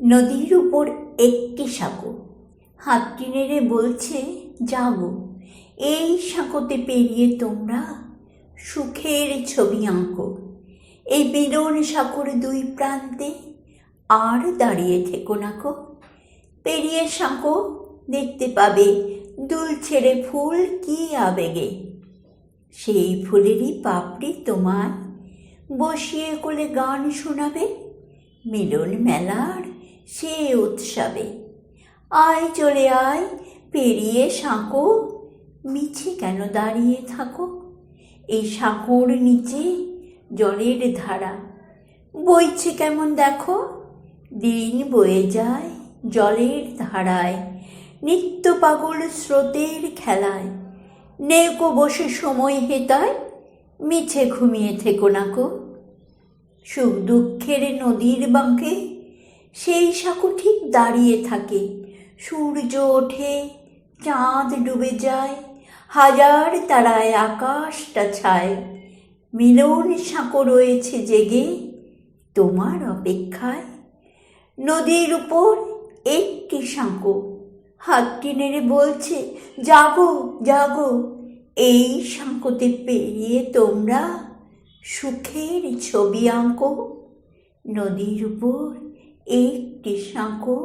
নদীর উপর একটি সাঁকো। হাতটি নেড়ে বলছে, যাব। এই সাঁকোতে পেরিয়ে তোমরা সুখের ছবি আঁকো। এই মিলন সাঁকোর দুই প্রান্তে আর দাঁড়িয়ে থেকো নাকো পেরিয়ে সাঁকো দেখতে পাবে দুল ছেড়ে ফুল কি আবেগে। সেই ফুলেরই পাপড়ি তোমায় বসিয়ে কোলে গান শোনাবে মিলন মেলার সে উৎসবে। আয় চলে আয়, পেরিয়ে সাঁকো, মিছে কেন দাঁড়িয়ে থাকো? এই সাঁকোর নিচে জলের ধারা। বইছে কেমন দেখো? দিন বয়ে যায় জলের ধারায়। নিত্য পাগল স্রোতের খেলায়। নেকো বসে সময় হেতায়, মিছে ঘুমিয়ে থেকো নাকো সুখ দুঃখের নদীর বাঁকে সেই সাঁকো ঠিক দাঁড়িয়ে থাকে। সূর্য ওঠে, চাঁদ ডুবে যায়, হাজার তারায় আকাশটা ছায়। মিলন সাঁকো রয়েছে জেগে, তোমার অপেক্ষায়। নদীর উপর একটি সাঁকো হাতটি নেড়ে বলছে, জাগো জাগো, এই সাঁকোতে পেরিয়ে তোমরা সুখের ছবি আঁকো। নদীর উপর একটি সাঁকো